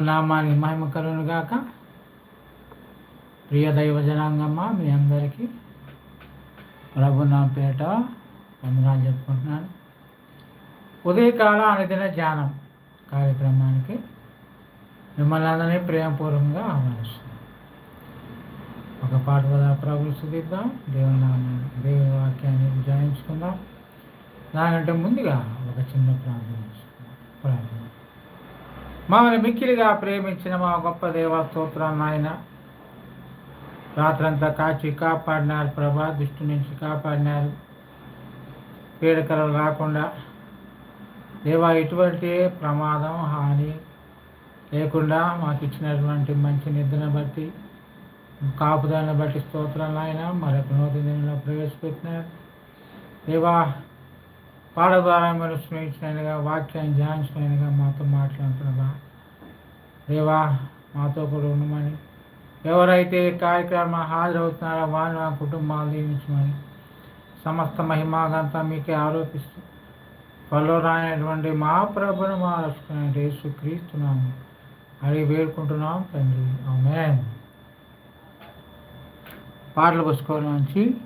నామాన్ని మహిమ కలును గాక. ప్రియ దైవ జనాంగమ్మ మీ అందరికీ ప్రభు నా పేట వందనాలు చెప్పుకుంటున్నాను. ఉదయకాల అనుదిన ధ్యానం కార్యక్రమానికి మిమ్మల్ని అందరినీ ప్రేమపూర్వకంగా ఆహ్వానిస్తున్నాను. ఒక పాట వల్ల ప్రభులు స్థుతిద్దాం. దేవుని నామాన్ని దేవుని వాక్యాన్ని ధ్యానించుకుందాం దానికంటే ముందుగా ఒక చిన్న ప్రార్థన ప్రార్థన మమ్మల్ని మిక్కిలిగా ప్రేమించిన మా గొప్ప దేవ స్తోత్రాన్ని ఆయన రాత్రంతా కాచి కాపాడినారు ప్రభా దుష్టి నుంచి కాపాడినారు. పీడకలు రాకుండా దేవా ఎటువంటి ప్రమాదం హాని లేకుండా మాకు ఇచ్చినటువంటి మంచి నిద్రను బట్టి కాపుదాన్ని బట్టి స్తోత్రాలు ఆయన మరొక నూతన దీనిలో ప్రవేశపెట్టినారు. దేవా పాడ ద్వారా మీరు స్నేహితులైనగా వాక్యాన్ని ధ్యానించినగా మాతో మాట్లాడుతున్నదా? దేవా మాతో కూడా ఉండమని. ఎవరైతే కార్యక్రమం హాజరవుతున్నారో వాళ్ళు ఆ కుటుంబాలు దీవించమని. సమస్త మహిమాగంతా మీకే ఆరోపిస్తూ త్వరలో రానటువంటి మా ప్రభును మా రక్షణ యేసు క్రీస్తున్నాము అడిగి వేడుకుంటున్నాం తండ్రి. ఆమె పాటలు పుస్తకం నుంచి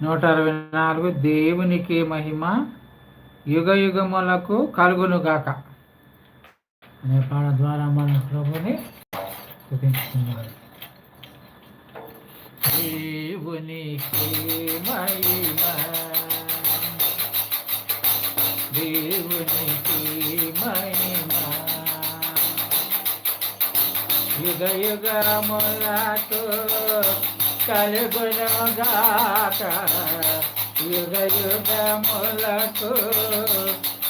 నూట అరవై నాలుగు దేవునికి మహిమ యుగ యుగములకు కలుగునుగాక. అనే పాట ద్వారా మన ప్రభుని స్థుతించుకున్నాం దేవునికి మహిమ దేవునికి మహిమ యుగ యుగములకు కలుగునుగాక యుగ యుగములకు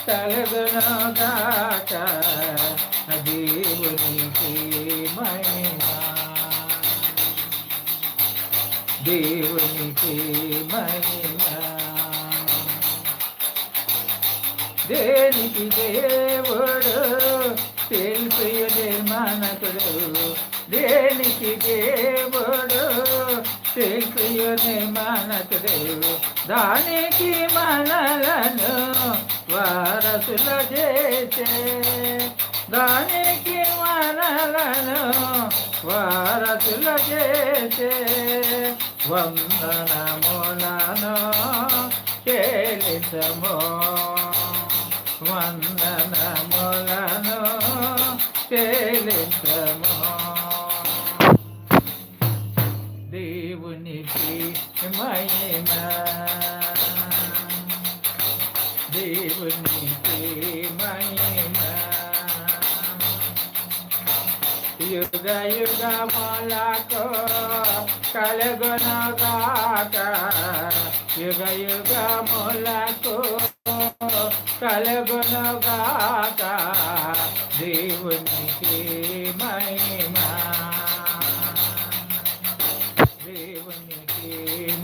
కలుగునుగాక దేవునికి మహిమ. దేవునికి మహిమ. దేనికి దేవుడు తెలుసు నిర్మాణకుడు దేనికి దేవుడు తెలుసు నిర్మాణకుడు దానికి మనలను వారసుల చేసే. దానికి మనలను వారసుల చేసే. వందనములను చెలిసమో వందనములను చెలిసమో మహిమ. దేవునికి మహిమ. యుగ యుగ మొలకు కలుగునగాక. యుగ యుగ మొలకు కలుగునగాక. దేవునికి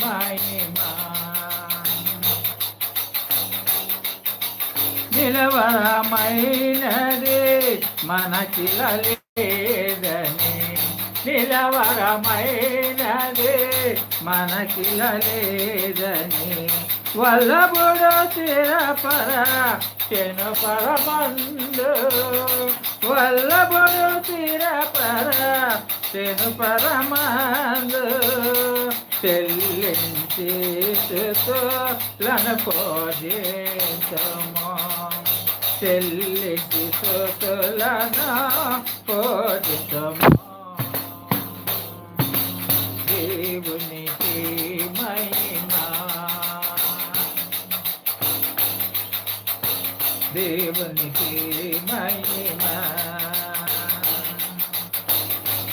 మహిమ నిలవరమైనది మనకిలలేదని నిలవరమైనది మనకిలలేదని వల్లబుడు తిరపర చెను పరమందు వల్లబుడు తిరపర చెను పరమందు చెల్లించి లను పోజించమో చెల్లించి సుతులను పోజించమో దేవునికి మహిమా దేవునికి మహిమా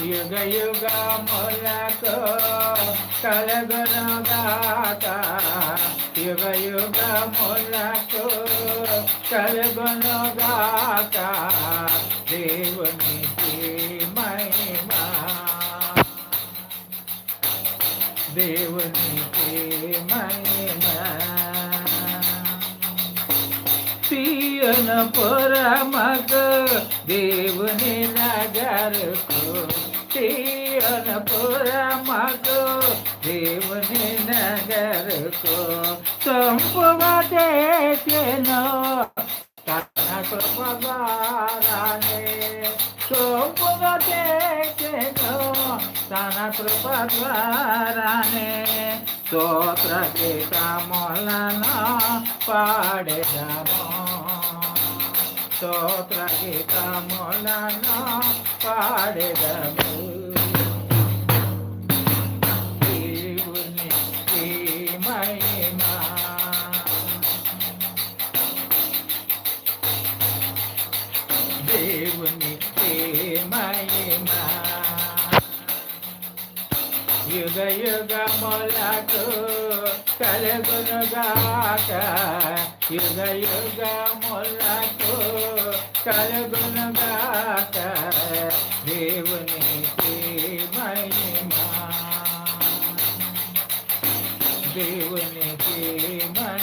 యుగ యుగ ములకు కలుగునుగాక యుగ యుగ ములకు దేవునికి మహిమా. దేవునికి మహిమా. తీయన పురమకు దేవుని నగరకు తీయన పురమకు దేవుని నగరకు సంపువ దేశను తన కృప ద్వారానే తన కృప ద్వారానే స్తోత్ర గీతములన పాడెదము. స్తోత్ర గీతములన పాడెదము. యుగ యుగములకు కలుగునుగాక. యుగ యుగములకు కలుగునుగాక. దేవునికి మహిమా దేవునికి మహిమా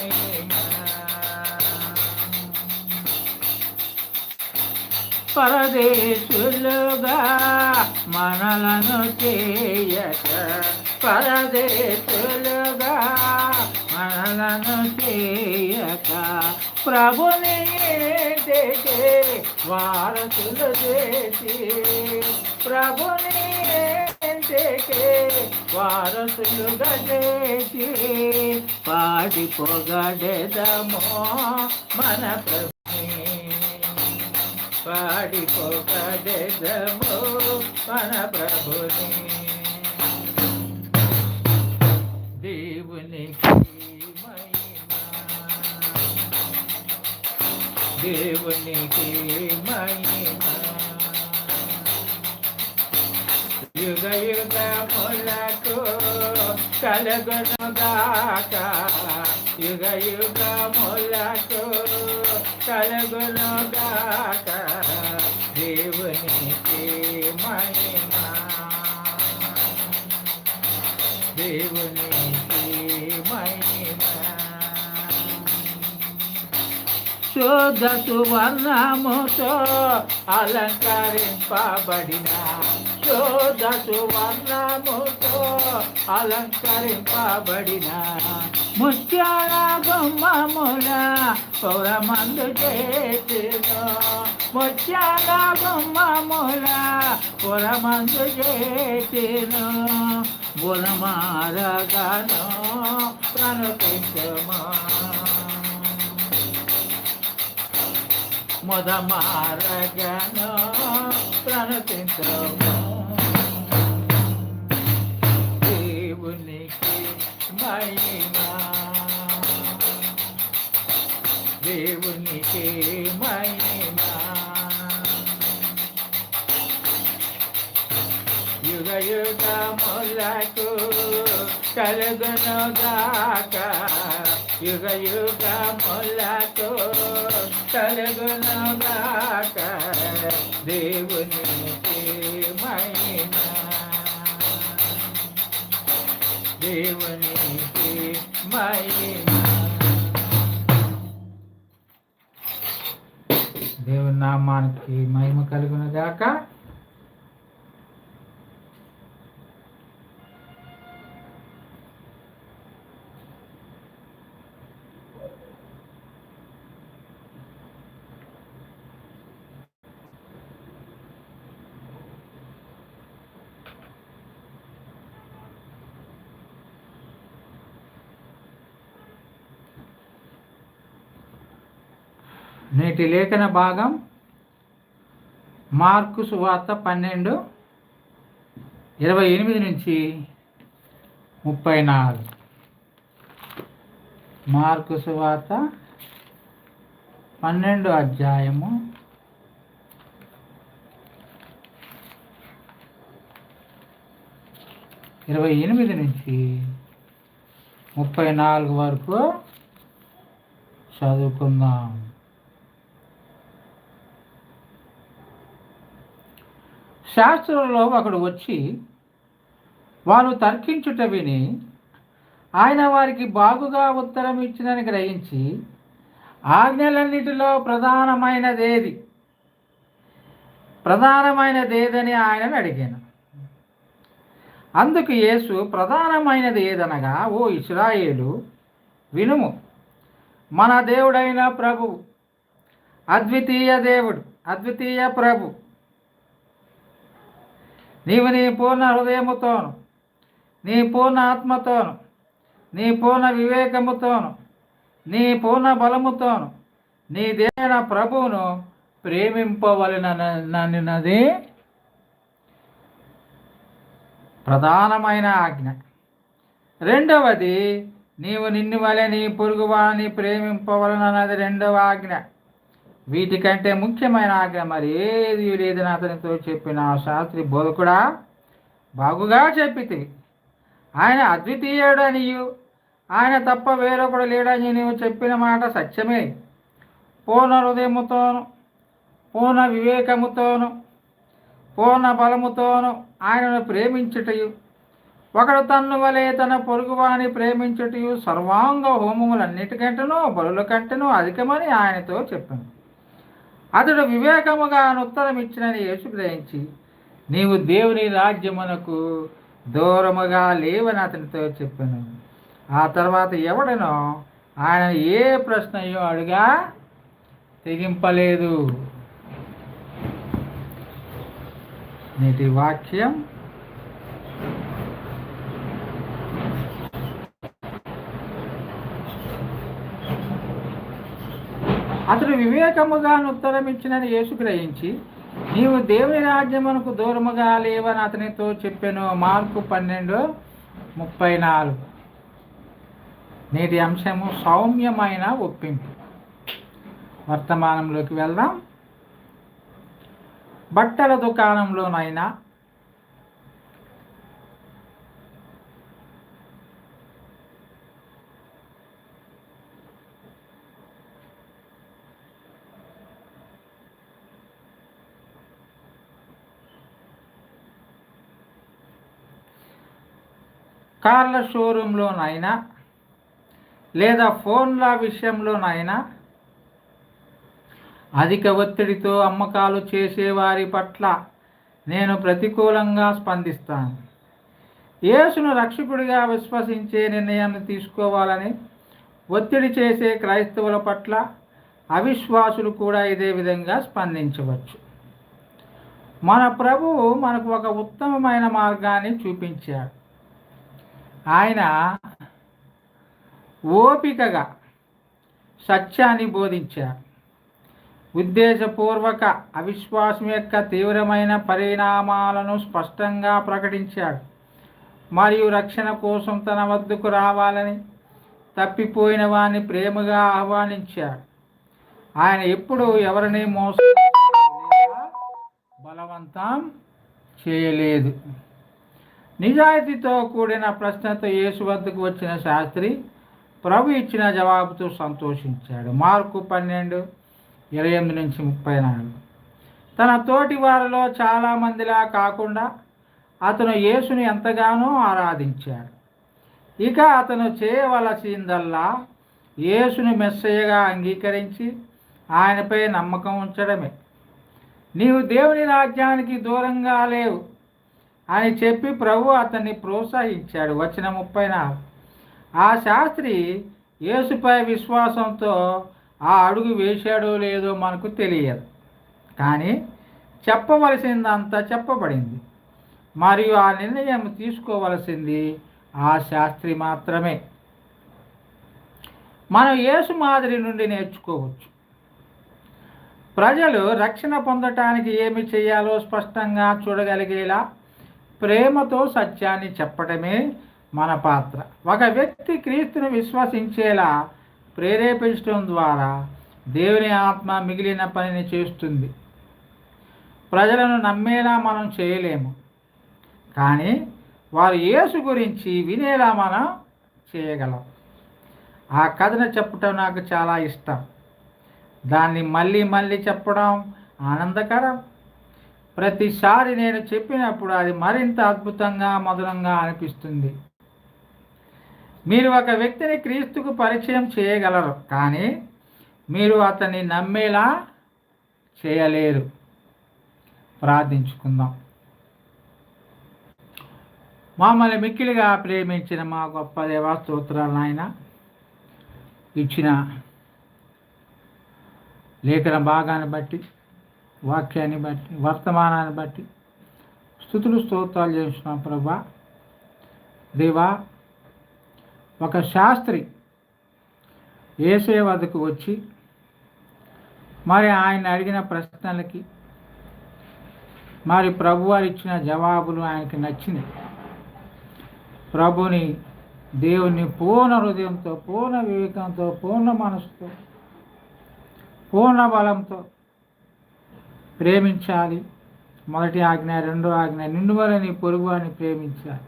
పరదేశులుగా మనలను చేయక. పరదేశులుగా మనలను చేయక. ప్రభుని ఏంటికే వారసులు చేసి ప్రభుని వారసులుగా చేసి పాడి పొగడెదమో మన ప్రభుని పాడి పొగడెదము మన ప్రభుని. దేవునికి మహిమా దేవునికి మహిమా యుగ యుగములకు కలుగునుగాక యుగ యుగములకు కలుగునుగాక దేవునికి మహిమా. దేవునికి శోధ సువర్ణముతో అలంకరింపబడిన. శోధ సువర్ణముతో అలంకరింపబడిన. ముత్యాల గుమ్మముల పౌరమందు చేసిన ముత్యాల గుమ్మముల పురమందు చేసిన గుణమారగాను ప్రణపించమా. మొదమారగను ప్రణతించము. దేవునికి మహిమా. దేవునికి మహిమా. యుగ యుగములకు కలుగునుగాక. యుగ యుగములకు కలుగునుగాక దేవునికి మహిమా. దేవునికి మహిమా. దేవుని నామానికి మహిమ కలుగునుగాక. నేటి లేఖన భాగం మార్కు సువార్త పన్నెండు ఇరవై ఎనిమిది నుంచి ముప్పై నాలుగు. మార్కు సువార్త పన్నెండు అధ్యాయము. ఇరవై ఎనిమిది నుంచి ముప్పై నాలుగు వరకు చదువుకుందాం. శాస్త్రంలో ఒకడు వచ్చి వారు తర్కించుట విని ఆయన వారికి బాగుగా ఉత్తరం ఇచ్చినని గ్రహించి ఆజ్ఞలన్నిటిలో ప్రధానమైనదేది? ప్రధానమైనదేదని ఆయనను అడిగాను. అందుకు యేసు ప్రధానమైనది ఏదనగా ఓ ఇస్రాయేలు వినుము మన దేవుడైన ప్రభు అద్వితీయ దేవుడు అద్వితీయ ప్రభు నీవు నీ పూర్ణ హృదయముతోను నీ పూర్ణ ఆత్మతోను నీ పూర్ణ వివేకముతోను నీ పూర్ణ బలముతోను నీ దేన ప్రభువును ప్రేమింపవలనది ప్రధానమైన ఆజ్ఞ. రెండవది నీవు నిన్ను వలె నీ పొరుగువాని ప్రేమింపవలనన్నది రెండవ ఆజ్ఞ. వీటికంటే ముఖ్యమైన ఆజ్ఞ మరి ఏది లేదని అతనితో చెప్పిన శాస్త్రి బోధకుడా? బాగుగా చెప్పితే ఆయన అద్వితీయుడనియు. ఆయన తప్ప వేరొకడు లేడని నీవు చెప్పిన మాట సత్యమే. పూర్ణ హృదయముతోను పూర్ణ వివేకముతోను పూర్ణ బలముతోను ఆయనను ప్రేమించుటయు. ఒకడు తన్ను వలె తన పొరుగువాని ప్రేమించుటయు సర్వాంగ హోమములన్నిటికంటేనూ బలుల కంటేనూ అధికమని ఆయనతో చెప్పాను. అతడు వివేకముగా ఉత్తరమిచ్చినని యేసు గ్రహించి నీవు దేవుని రాజ్యమునకు దూరముగా లేవని అతనితో చెప్పాను. ఆ తర్వాత ఎవడనో ఆయన ఏ ప్రశ్నయో అడుగా తెగింపలేదు. నేటి వాక్యం అతడు వివేకముగా ఉత్తరమిచ్చినని యేసు గ్రహించి నీవు దేవుని రాజ్యమునకు దూరముగా లేవని అతనితో చెప్పాను. మార్కు పన్నెండు ముప్పై నాలుగు. నేటి అంశము సౌమ్యమైన ఒప్పింపు. వర్తమానంలోకి వెళ్దాం. బట్టల దుకాణంలోనైనా కార్ల షోరూంలోనైనా లేదా ఫోన్ల విషయంలోనైనా అధిక ఒత్తిడితో అమ్మకాలు చేసేవారి పట్ల నేను ప్రతికూలంగా స్పందిస్తాను. యేసును రక్షకుడిగా విశ్వసించే నిర్ణయాన్ని తీసుకోవాలని ఒత్తిడి చేసే క్రైస్తవుల పట్ల అవిశ్వాసులు కూడా ఇదే విధంగా స్పందించవచ్చు. మన ప్రభువు మనకు ఒక ఉత్తమమైన మార్గాన్ని చూపించాడు. ఆయన ఓపికగా సత్యాన్ని బోధించారు. ఉద్దేశపూర్వక అవిశ్వాసం యొక్క తీవ్రమైన పరిణామాలను స్పష్టంగా ప్రకటించాడు. మరియు రక్షణ కోసం తన వద్దకు రావాలని తప్పిపోయిన వారిని ప్రేమగా ఆహ్వానించాడు. ఆయన ఎప్పుడు ఎవరిని మోసం బలవంతం చేయలేదు. నిజాయితీతో కూడిన ప్రశ్నతో యేసు వద్దకు వచ్చిన శాస్త్రి ప్రభు ఇచ్చిన జవాబుతో సంతోషించాడు. మార్కు పన్నెండు ఇరవై ఎనిమిది నుంచి ముప్పై నాలుగు. తన తోటి వారిలో చాలామందిలా కాకుండా అతను యేసుని ఎంతగానో ఆరాధించాడు. ఇక అతను చేయవలసిందల్లా యేసుని మెస్సయ్యగా అంగీకరించి ఆయనపై నమ్మకం ఉంచడమే. నీవు దేవుని రాజ్యానికి దూరంగా లేవు. అని చెప్పి ప్రభు అతన్ని ప్రోత్సహించాడు. వచ్చిన ముప్పై ఆ శాస్త్రి యేసుపై విశ్వాసంతో ఆ అడుగు వేశాడో లేదో మనకు తెలియదు. కానీ చెప్పవలసిందంతా చెప్పబడింది. మరియు ఆ నిర్ణయం తీసుకోవలసింది ఆ శాస్త్రి మాత్రమే. మనం యేసు మాదిరి నుండి నేర్చుకోవచ్చు. ప్రజలు రక్షణ పొందటానికి ఏమి చేయాలో స్పష్టంగా చూడగలిగేలా ప్రేమతో సత్యాన్ని చెప్పడమే మన పాత్ర. ఒక వ్యక్తి క్రీస్తుని విశ్వసించేలా ప్రేరేపించడం ద్వారా దేవుని ఆత్మ మిగిలిన పనిని చేస్తుంది. ప్రజలను నమ్మేలా మనం చేయలేము. కానీ వారు యేసు గురించి వినేలా మనం చేయగలం. ఆ కథను చెప్పటం నాకు చాలా ఇష్టం. దాన్ని మళ్ళీ మళ్ళీ చెప్పడం ఆనందకరం. ప్రతిసారి నేను చెప్పినప్పుడు అది మరింత అద్భుతంగా మధురంగా అనిపిస్తుంది. మీరు ఒక వ్యక్తిని క్రీస్తుకు పరిచయం చేయగలరు కానీ మీరు అతన్ని నమ్మేలా చేయలేరు. ప్రార్థించుకుందాం. మమ్మల్ని మిక్కిలిగా ప్రేమించిన మా గొప్ప దేవాస్తోత్రాలు నాయన. ఇచ్చిన లేఖన భాగాన్ని బట్టి వాక్యాన్ని బట్టి వర్తమానాన్ని బట్టి. స్థుతులు స్తోత్రాలు చేస్తున్నాం ప్రభా. దేవా ఒక శాస్త్రి ఏసే వద్దకు వచ్చి మరి ఆయన అడిగిన ప్రశ్నలకి మరి ప్రభువారు ఇచ్చిన జవాబులు ఆయనకి నచ్చింది ప్రభుని దేవుని పూర్ణ హృదయంతో పూర్ణ వివేకంతో పూర్ణ మనసుతో పూర్ణ బలంతో ప్రేమించాలి. మొదటి ఆజ్ఞ రెండో ఆజ్ఞ నిన్ను వల్ల నీ పొరుగు అని ప్రేమించాలి.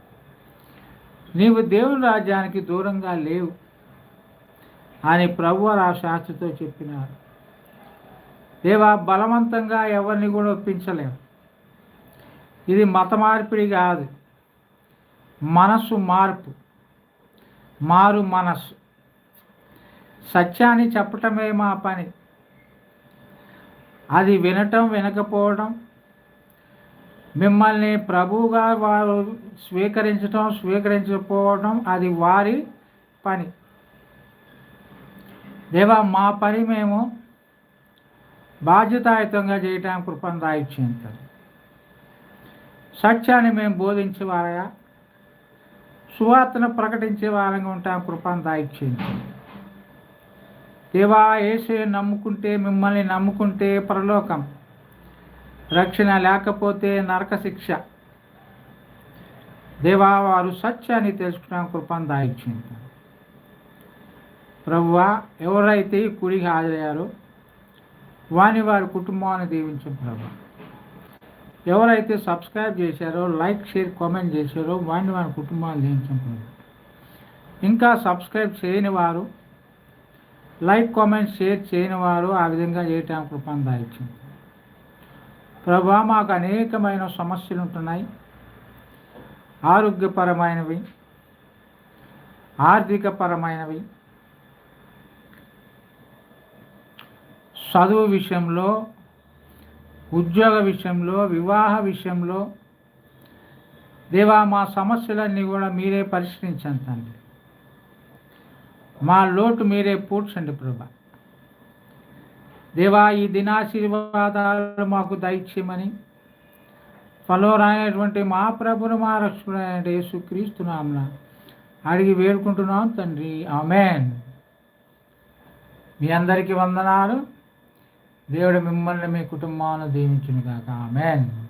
నీవు దేవుని రాజ్యానికి దూరంగా లేవు అని ప్రభు ఆ శాస్త్రితో చెప్పినారు. దేవా బలవంతంగా ఎవరిని కూడా ఒప్పించలేము. ఇది మత మార్పిడి కాదు. మనస్సు మార్పు. మారు మనస్సు. సత్యాన్ని చెప్పటమే మా పని. అది వినటం వినకపోవడం మిమ్మల్ని ప్రభువుగా వారు స్వీకరించడం స్వీకరించకపోవడం అది వారి పని. దేవా మా పని మేము బాధ్యతాయుతంగా చేయటానికి కృపను దాయిచ్చేంత. సత్యాన్ని మేము బోధించే వారగా సువార్తను ప్రకటించే వారంగా ఉంటాం కృపను దాయిచ్చేంత. దేవా ఏసే నమ్ముకుంటే మిమ్మల్ని నమ్ముకుంటే పరలోకం. రక్షణ లేకపోతే నరక శిక్ష దేవా వారు సత్యాన్ని తెలుసుకున్నాం కృపను దాయించింది. ప్రభువా ఎవరైతే ఈ కుడికి హాజరయ్యారో వాని వారి కుటుంబాన్ని దీవించిన ప్రభు ఎవరైతే సబ్స్క్రైబ్ చేశారో లైక్ షేర్ కామెంట్ చేశారో వాడిని వారి కుటుంబాన్ని దీవించిన ప్రభు ఇంకా సబ్స్క్రైబ్ చేయని వారు లైక్ కామెంట్ షేర్ చేయని వారు ఆ విధంగా చేయటానికి కృపను దాయిచ్చింది. ప్రభా మాకు అనేకమైన సమస్యలు ఉంటున్నాయి ఆరోగ్యపరమైనవి ఆర్థికపరమైనవి. చదువు విషయంలో ఉద్యోగ విషయంలో వివాహ విషయంలో దేవా మా సమస్యలన్నీ కూడా మీరే పరిష్కరించండి మా లోటు మీరే పూడ్చండి ప్రభా. దేవా ఈ దినాశీర్వాదాలు మాకు దయచేయమని ఫలోరాయనటువంటి మా ప్రభును మా రక్షకుడైన యేసుక్రీస్తున్నాంన అడిగి వేడుకుంటున్నాం తండ్రి. ఆమెన్. మీ అందరికీ వందనాలు. దేవుడు మిమ్మల్ని మీ కుటుంబాన్ని దీవించును కాక ఆమెన్.